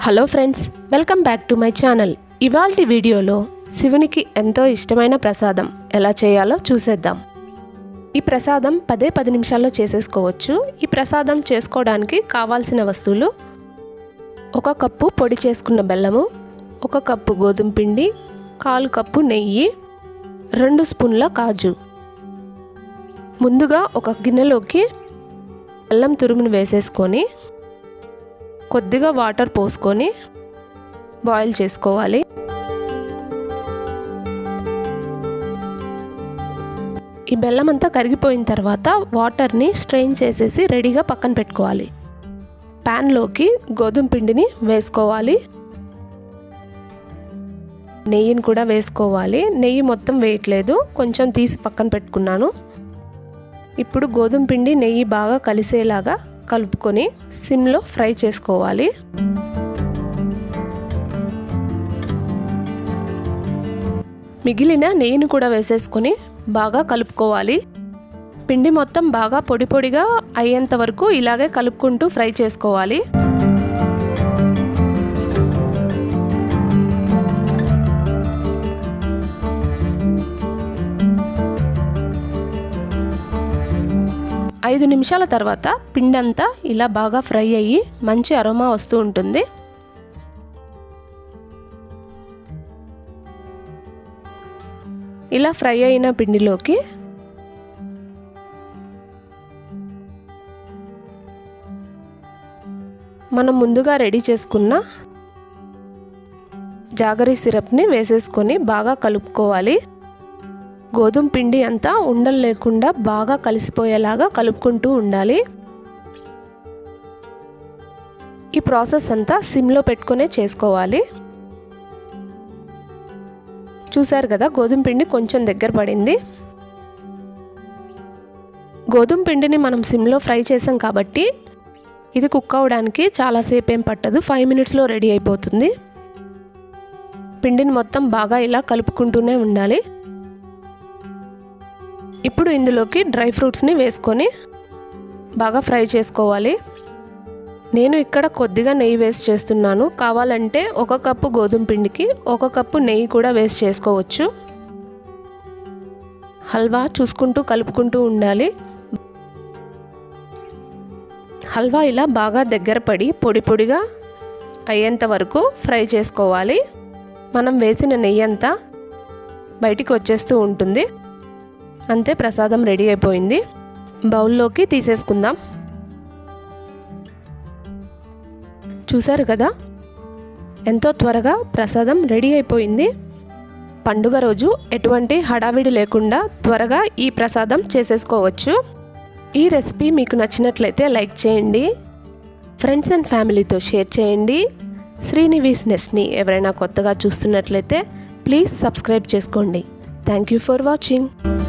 Hello friends welcome back to my channel. ఇవాల్టి వీడియోలో శివునికి ఎంతో ఇష్టమైన ప్రసాదం ఎలా చేయాలో చూసేద్దాం. ఈ ప్రసాదం పదే పది నిమిషాల్లో చేసేసుకోవచ్చు. ఈ ప్రసాదం చేసుకోవడానికి కావాల్సిన వస్తువులు ఒక కప్పు పొడి చేసుకున్న బెల్లము ఒక కప్పు గోధుమ పిండి కాలు కప్పు నెయ్యి రెండు స్పూన్ల కాజు. ముందుగా ఒక గిన్నెలోకి బెల్లం తురుమును వేసేసుకొని కొద్దిగా వాటర్ పోసుకొని బాయిల్ చేసుకోవాలి. ఈ బెల్లం అంతా కరిగిపోయిన తర్వాత వాటర్ని స్ట్రెయిన్ చేసేసి రెడీగా పక్కన పెట్టుకోవాలి. ప్యాన్లోకి గోధుమ పిండిని వేసుకోవాలి. నెయ్యిని కూడా వేసుకోవాలి. నెయ్యి మొత్తం వేయట్లేదు. కొంచెం తీసి పక్కన పెట్టుకున్నాను. ఇప్పుడు గోధుమ పిండి నెయ్యి బాగా కలిసేలాగా కలుపుకొని సిమ్లో ఫ్రై చేసుకోవాలి. మిగిలిన నెయ్యిని కూడా వేసేసుకొని బాగా కలుపుకోవాలి. పిండి మొత్తం బాగా పొడి పొడిగా అయ్యేంత వరకు ఇలాగే కలుపుకుంటూ ఫ్రై చేసుకోవాలి. ఐదు నిమిషాల తర్వాత పిండి అంతా ఇలా బాగా ఫ్రై అయ్యి మంచి అరోమా వస్తూ ఉంటుంది. ఇలా ఫ్రై అయిన పిండిలోకి మనం ముందుగా రెడీ చేసుకున్న జాగరీ సిరప్ని వేసేసుకొని బాగా కలుపుకోవాలి. గోధుమ పిండి అంతా ఉండలు లేకుండా బాగా కలిసిపోయేలాగా కలుపుకుంటూ ఉండాలి. ఈ ప్రాసెస్ అంతా సిమ్లో పెట్టుకునే చేసుకోవాలి. చూశారు కదా గోధుమ పిండి కొంచెం దగ్గర పడింది. గోధుమ పిండిని మనం సిమ్లో ఫ్రై చేసాం కాబట్టి ఇది కుక్ అవ్వడానికి చాలాసేపు ఏం పట్టదు ఫైవ్ మినిట్స్లో రెడీ అయిపోతుంది. పిండిని మొత్తం బాగా ఇలా కలుపుకుంటూనే ఉండాలి. ఇప్పుడు ఇందులోకి డ్రై ఫ్రూట్స్ని వేసుకొని బాగా ఫ్రై చేసుకోవాలి. నేను ఇక్కడ కొద్దిగా నెయ్యి వేస్ట్ చేస్తున్నాను. కావాలంటే ఒక కప్పు గోధుమ పిండికి ఒక కప్పు నెయ్యి కూడా వేస్ట్ చేసుకోవచ్చు. హల్వా చూసుకుంటూ కలుపుకుంటూ ఉండాలి. హల్వా ఇలా బాగా దగ్గర పడి పొడి పొడిగా అయ్యేంత వరకు ఫ్రై చేసుకోవాలి. మనం వేసిన నెయ్యి అంతా బయటికి వచ్చేస్తూ ఉంటుంది. అంతే ప్రసాదం రెడీ అయిపోయింది. బౌల్లోకి తీసేసుకుందాం. చూశారు కదా? ఎంతో త్వరగా ప్రసాదం రెడీ అయిపోయింది. పండుగ రోజు ఎటువంటి హడావిడి లేకుండా త్వరగా ఈ ప్రసాదం చేసేసుకోవచ్చు. ఈ రెసిపీ మీకు నచ్చినట్లయితే లైక్ చేయండి. ఫ్రెండ్స్ అండ్ ఫ్యామిలీతో షేర్ చేయండి. శ్రీనివీస్నెస్ని ఎవరైనా కొత్తగా చూస్తున్నట్లయితే ప్లీజ్ సబ్స్క్రైబ్ చేసుకోండి. Thank you for watching.